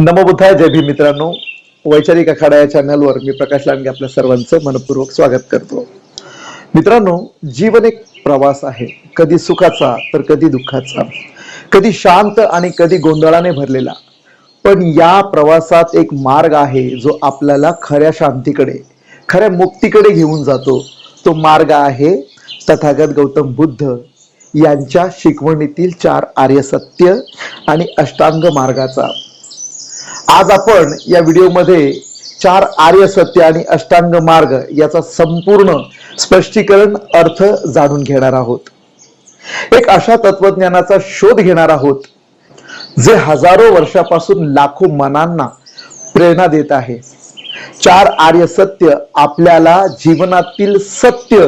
नमोबुद्धाय. जय भीम मित्रांनो. वैचारिक आखाडा या चॅनलवर मी प्रकाश लांडगे आपल्या सर्वांचं मनपूर्वक स्वागत करतो. मित्रांनो जीवन एक प्रवास आहे. कधी सुखाचा तर कधी दुःखाचा. कधी शांत आणि कधी गोंधळाने भरलेला. पण या प्रवासात एक मार्ग आहे जो आपल्याला खऱ्या शांतीकडे खऱ्या मुक्तीकडे घेऊन जातो. तो मार्ग आहे तथागत गौतम बुद्ध यांच्या शिकवणीतील चार आर्य सत्य आणि अष्टांग मार्गाचा. आज आपण या व्हिडिओमध्ये चार आर्य सत्य आणि अष्टांग मार्ग याचा संपूर्ण स्पष्टीकरण अर्थ जाणून घेणार आहोत. एक अशा तत्वज्ञानाचा शोध घेणार आहोत जे हजारो वर्षापासून लाखो मनांना प्रेरणा देत आहे. चार आर्य सत्य आपल्याला जीवनातील सत्य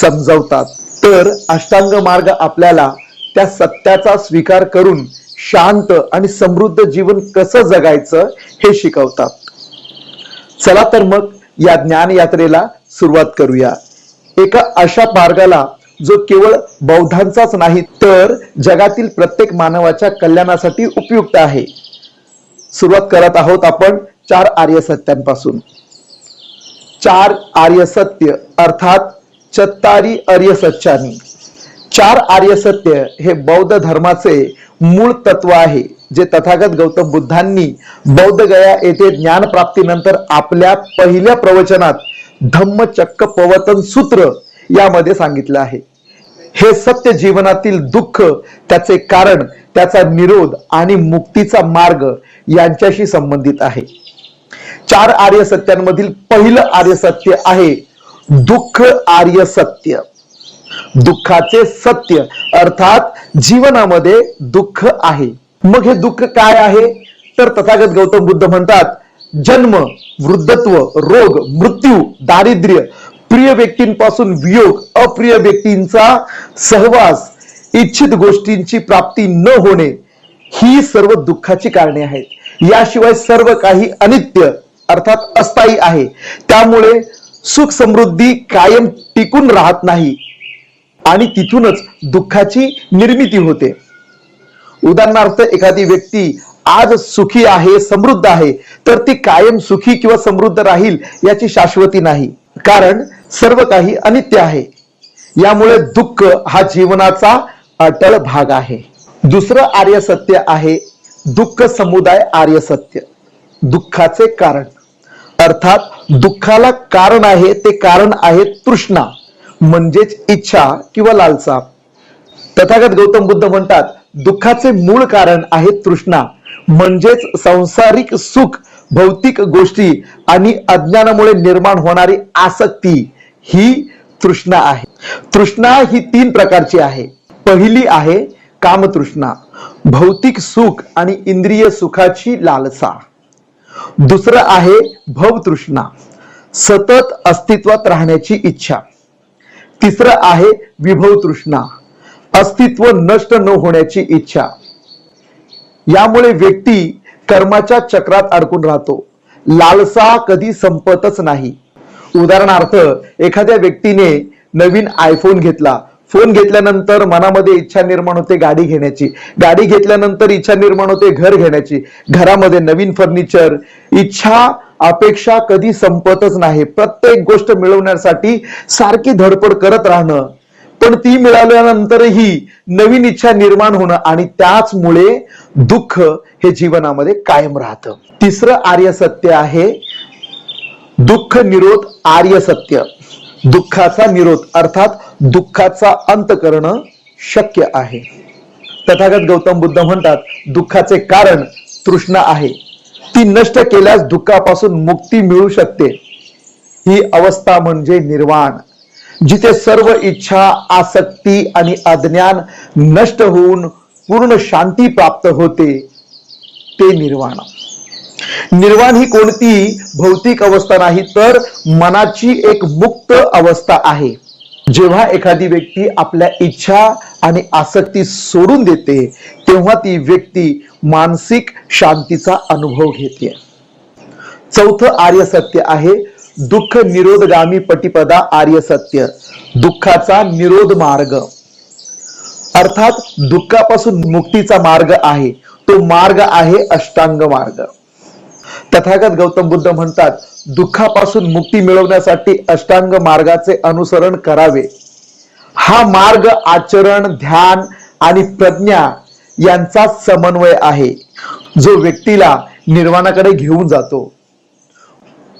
समजवतात. तर अष्टांग मार्ग आपल्याला त्या सत्याचा स्वीकार करून शांत आणि समृद्ध जीवन कसं जगायचं हे शिकवतात. चला तर मग या ज्ञान यात्रेला सुरुवात करूया. एका अशा मार्गाला जो केवळ बौद्धांचाच नाही तर जगातील प्रत्येक मानवाच्या कल्याणासाठी उपयुक्त आहे. सुरुवात करत आहोत आपण चार आर्य सत्यांपासून. चार आर्य सत्य अर्थात चत्तारी आर्य सच्चानी. चार आर्य सत्य हे बौद्ध धर्माचे मूळ तत्व आहे जे तथागत गौतम बुद्धांनी बौद्ध गया येथे ज्ञान प्राप्तीनंतर आपल्या पहिल्या प्रवचनात धम्म चक्क पवतन सूत्र यामध्ये सांगितलं आहे. हे सत्य जीवनातील दुःख त्याचे कारण त्याचा निरोध आणि मुक्तीचा मार्ग यांच्याशी संबंधित आहे. चार आर्य सत्यांमधील पहिलं आर्य सत्य आहे दुःख आर्य सत्य. दुःखाचे सत्य अर्थात जीवनामध्ये दुःख आहे. मग हे दुःख काय आहे? तर तथागत गौतम बुद्ध म्हणतात जन्म वृद्धत्व रोग मृत्यू दारिद्र्य प्रिय व्यक्तींपासून वियोग अप्रिय व्यक्तींचा सहवास इच्छित गोष्टींची प्राप्ती न होणे ही सर्व दुःखाची कारणे आहेत. याशिवाय सर्व काही अनित्य अर्थात अस्थायी आहे. त्यामुळे सुख समृद्धी कायम टिकून राहत नाही. आणि तिथूनच दुःखाची निर्मिती होते. उदाहरणार्थ एखादी व्यक्ती आज सुखी आहे समृद्ध आहे तर ती कायम सुखी किंवा समृद्ध राहील याची शाश्वती नाही. कारण सर्व काही अनित्य आहे. यामुळे दुःख हा जीवनाचा अटळ भाग आहे. दुसरं आर्य सत्य आहे दुःख समुदाय आर्य सत्य दुःखाचे कारण. अर्थात दुःखाला कारण आहे ते कारण आहे तृष्णा. म्हणजेच इच्छा किंवा लालसा. तथागत गौतम बुद्ध म्हणतात दुःखाचे मूळ कारण आहे तृष्णा. म्हणजेच सांसारिक सुख भौतिक गोष्टी आणि अज्ञानामुळे निर्माण होणारी आसक्ती ही तृष्णा आहे. तृष्णा ही तीन प्रकारची आहे. पहिली आहे कामतृष्णा भौतिक सुख आणि इंद्रिय सुखाची लालसा. दुसरं आहे भवतृष्णा सतत अस्तित्वात राहण्याची इच्छा. तिसरं आहे विभव तृष्णा. अस्तित्व नष्ट न होण्याची इच्छा. यामुळे व्यक्ती कर्माच्या चक्रात अडकून राहतो. लालसा कधी संपतच नाही. उदाहरणार्थ एखाद्या व्यक्तीने नवीन आयफोन घेतला. फोन घेतल्यानंतर मनामध्ये इच्छा निर्माण होते गाडी घेण्याची. गाडी घेतल्यानंतर इच्छा निर्माण होते घर घेण्याची. घरामध्ये नवीन फर्निचर इच्छा अपेक्षा कधी संपतच नाही. प्रत्येक गोष्ट मिळवण्यासाठी सारखी धडपड करत राहणं. पण ती मिळाल्यानंतरही नवीन इच्छा निर्माण होणं आणि त्याचमुळे दुःख हे जीवनामध्ये कायम राहतं. तिसरं आर्य सत्य आहे दुःख निरोध आर्य सत्य. दुःखाचा निरोध अर्थात दुःखाचा अंत करणं शक्य आहे. तथागत गौतम बुद्ध म्हणतात दुःखाचे कारण तृष्णा आहे. ती नष्ट केल्यास दुःखापासून मुक्ती मिळू शकते. ही अवस्था म्हणजे निर्वाण जिथे सर्व इच्छा आसक्ती आणि अज्ञान नष्ट होऊन पूर्ण शांती प्राप्त होते ते निर्वाण. निर्वाण ही कोणती भौतिक अवस्था नाही तर मनाची एक मुक्त अवस्था आहे. जेव्हा एखादी व्यक्ती आपल्या इच्छा आणि आसक्ती सोडून देते तेव्हा ती व्यक्ती मानसिक शांतीचा अनुभव घेते. चौथं आर्य सत्य आहे दुःख निरोधगामी पटिपदा आर्य सत्य दुःखाचा निरोध मार्ग. अर्थात दुःखापासून मुक्तीचा मार्ग आहे तो मार्ग आहे अष्टांग मार्ग. तथागत गौतम बुद्ध म्हणतात दुःखापासून मुक्ती मिळवण्यासाठी अष्टांग मार्गाचे अनुसरण करावे. हा मार्ग आचरण ध्यान आणि प्रज्ञा यांचा समन्वय आहे जो व्यक्तीला निर्वाणाकडे घेऊन जातो.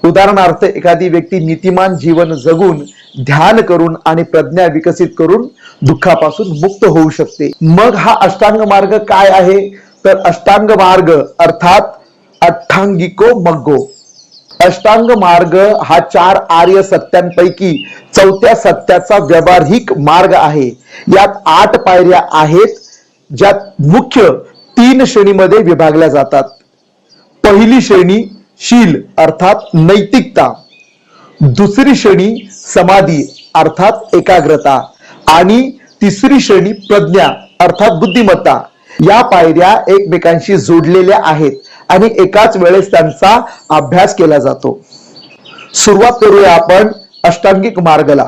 उदाहरणार्थ एखादी व्यक्ती नीतिमान जीवन जगून ध्यान करून आणि प्रज्ञा विकसित करून दुःखापासून मुक्त होऊ शकते. मग हा अष्टांग मार्ग काय आहे? तर अष्टांग मार्ग अर्थात अठ्ठांगिको मग्गो. अष्टांग मार्ग हा चार आर्य सत्यांपैकी चौथ्या सत्याचा व्यावहारिक मार्ग आहे. यात आठ पायऱ्या आहेत ज्यात मुख्य तीन श्रेणीमध्ये विभागल्या जातात. पहिली श्रेणी शील अर्थात नैतिकता. दुसरी श्रेणी समाधी अर्थात एकाग्रता. आणि तिसरी श्रेणी प्रज्ञा अर्थात बुद्धिमत्ता. या पायऱ्या एकमेकांशी जोडलेल्या आहेत आणि एकाच वेळेस त्यांचा अभ्यास केला जातो. सुरुवात करूया आपण अष्टांगिक मार्गला.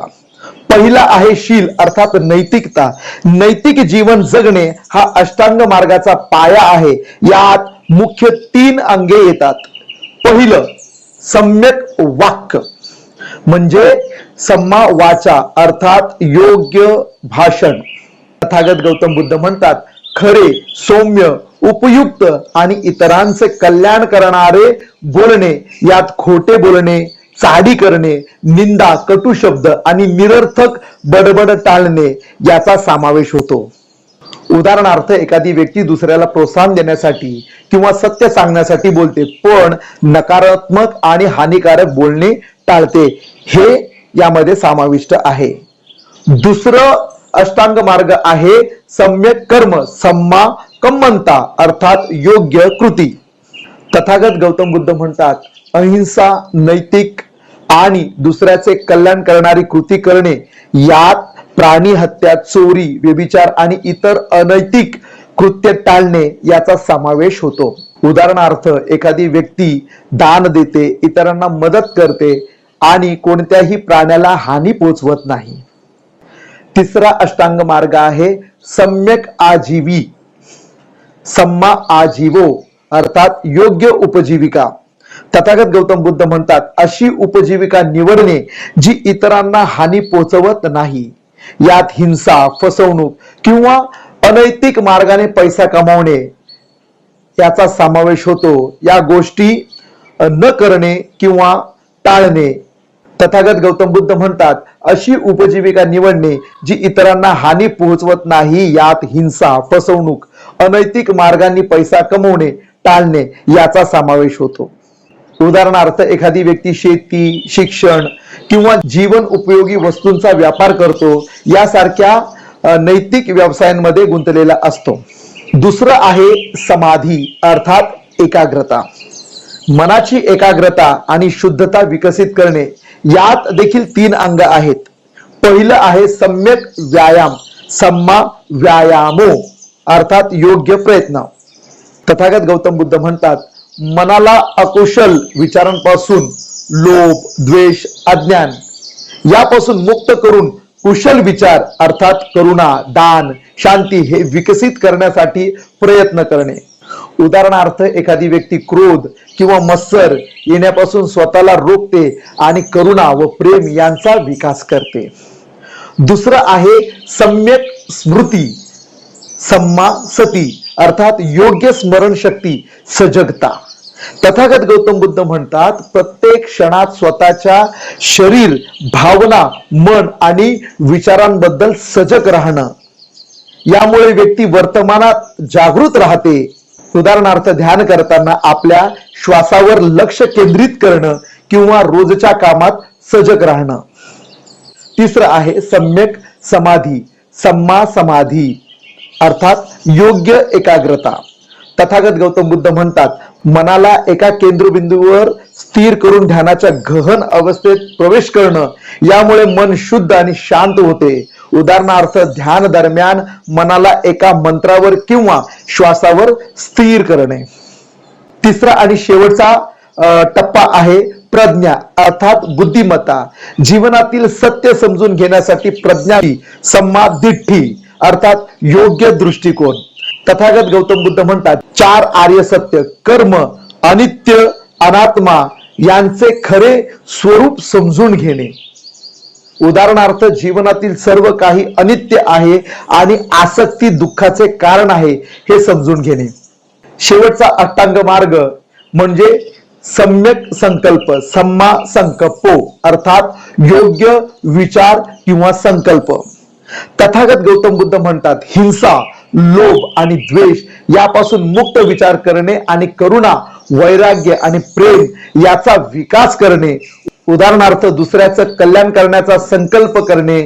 पहिला आहे शील अर्थात नैतिकता. नैतिक जीवन जगणे हा अष्टांग मार्गाचा पाया आहे. यात मुख्य तीन अंगे येतात. पहिलं सम्यक वाक्य म्हणजे सम्मा वाचा अर्थात योग्य भाषण. तथागत गौतम बुद्ध म्हणतात खरे सौम्य उपयुक्त आणि इतरांचे कल्याण करणारे बोलणे यात खोटे बोलणे चाडी करणे निंदा कटू शब्द आणि निरर्थक बडबड टाळणे याचा समावेश होतो. उदाहरणार्थ एखादी व्यक्ती दुसऱ्याला प्रोत्साहन देण्यासाठी किंवा सत्य सांगण्यासाठी बोलते पण नकारात्मक आणि हानिकारक बोलणे टाळते हे यामध्ये समाविष्ट आहे. दुसरं अष्टांग मार्ग आहे. सम्यक कर्म सम्मा कम्मंता अर्थात योग्य कृती. तथागत गौतम बुद्ध म्हणतात अहिंसा नैतिक आणि दुसऱ्याचे कल्याण करणारी कृती करणे यात प्राणी हत्या चोरी व्यभिचार आणि इतर अनैतिक कृत्य टाळणे याचा समावेश होतो. उदाहरणार्थ एखादी व्यक्ती दान देते इतरांना मदत करते आणि कोणत्याही प्राण्याला हानी पोचवत नाही. तिसरा अष्टांग मार्ग आहे सम्यक आजीवी. सम्मा आजीवो अर्थात योग्य उपजीविका. तथागत गौतम बुद्ध म्हणतात अशी उपजीविका निवडणे जी इतरांना हानी पोचवत नाही. यात हिंसा फसवणूक किंवा अनैतिक मार्गाने पैसा कमावणे याचा समावेश होतो. या गोष्टी न करणे किंवा टाळणे तथागत गौतम बुद्ध म्हणतात अशी उपजीविका निवडणे जी इतरांना हानी पोहोचवत नाही यात हिंसा फसवणूक अनैतिक मार्गांनी पैसा कमवणे टाळणे याचा समावेश होतो. उदाहरणार्थ एखादी व्यक्ती शेती शिक्षण किंवा जीवन उपयोगी वस्तूंचा व्यापार करतो यासारख्या नैतिक व्यवसायांमध्ये गुंतलेला असतो. दुसरं आहे समाधी अर्थात एकाग्रता. मनाची एकाग्रता आणि शुद्धता विकसित करणे यात देखील तीन अंग आहेत. पहिलं आहे सम्यक व्यायाम. सम्मा व्यायामो अर्थात योग्य प्रयत्न. तथागत गौतम बुद्ध म्हणतात मनाला अकुशल विचारांपासून लोभ द्वेष अज्ञान यापासून मुक्त करून कुशल विचार अर्थात करुणा दान शांती हे विकसित करण्यासाठी प्रयत्न करणे. उदाहरणार्थ एखादी व्यक्ती क्रोध किंवा मत्सर येण्यापासून स्वतःला रोखते आणि करुणा व प्रेम यांचा विकास करते. दुसरं आहे सम्यक स्मृती सम्मा सती अर्थात योग्य स्मरण शक्ती सजगता. तथागत गौतम बुद्ध म्हणतात प्रत्येक क्षणात स्वतःच्या शरीर भावना मन आणि विचारांबद्दल सजग राहणं. यामुळे व्यक्ती वर्तमानात जागृत राहते उदाहरणार्थ ध्यान करताना आपल्या श्वासावर लक्ष केंद्रित करणं किंवा रोजच्या कामात सजग राहणं. तिसरं आहे सम्यक समाधी सम्मा समाधी अर्थात योग्य एकाग्रता. तथागत गौतम बुद्ध म्हणतात मनाला एका केंद्रबिंदूवर स्थिर करून ध्यानाच्या गहन अवस्थेत प्रवेश करणं यामुळे मन शुद्ध आणि शांत होते. उदाहरणार्थ ध्यान दरम्यान मनाला एका मंत्रावर किंवा श्वासावर स्थिर करणे. तिसरा आणि शेवटचा टप्पा आहे प्रज्ञा अर्थात बुद्धिमत्ता. जीवनातील सत्य समजून घेण्यासाठी प्रज्ञा सम्मादिठी अर्थात योग्य दृष्टिकोन. तथागत गौतम बुद्ध म्हणतात चार आर्य सत्य कर्म अनित्य अनात्मा यांचे खरे स्वरूप समजून घेणे. उदाहरणार्थ जीवनातील सर्व काही अनित्य आहे आणि आसक्ती दुःखाचे कारण आहे हे समजून घेणे. शेवटचा अष्टांग मार्ग म्हणजे सम्यक संकल्प सम्मा संकल्पो अर्थात योग्य विचार किंवा संकल्प. तथागत गौतम बुद्ध म्हणतात हिंसा लोभ आणि द्वेष यापासून मुक्त विचार करणे आणि करुणा वैराग्य आणि प्रेम याचा विकास करणे उदाहरणार्थ दुसऱ्याचं कल्याण करण्याचा संकल्प करणे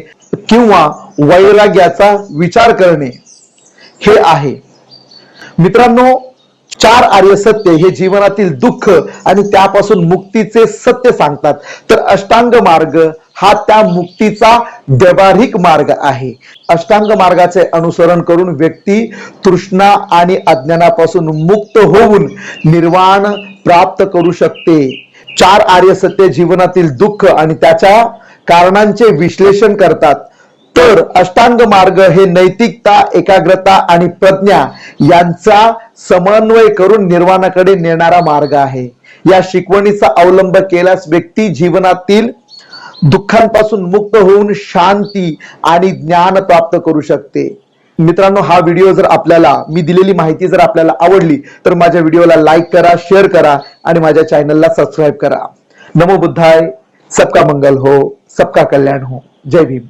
किंवा वैराग्याचा विचार करणे हे आहे. मित्रांनो चार आर्य सत्य हे जीवनातील दुःख आणि त्यापासून मुक्तीचे सत्य सांगतात. तर अष्टांग मार्ग हा त्या मुक्तीचा व्यवहारिक मार्ग आहे. अष्टांग मार्गाचे अनुसरण करून व्यक्ती तृष्णा आणि अज्ञानापासून मुक्त होऊन निर्वाण प्राप्त करू शकते. चार आर्य सत्य जीवनातील दुःख आणि त्याच्या कारणांचे विश्लेषण करतात. तर अष्टांग मार्ग हे नैतिकता एकाग्रता आणि प्रज्ञा यांचा समन्वय करून निर्वाणाकडे नेणारा मार्ग आहे. या शिकवणीचा अवलंब केल्यास व्यक्ती जीवनातील दुःखांपासून मुक्त होऊन शांती आणि ज्ञान प्राप्त करू शकते. मित्रांनो हा व्हिडिओ जर आपल्याला मी दिलेली माहिती जर आपल्याला आवडली तर माझ्या व्हिडिओला लाईक करा शेअर करा आणि माझ्या चॅनलला सबस्क्राईब करा. नमो बुद्धाय सबका मंगल हो सबका कल्याण हो. जय भीम.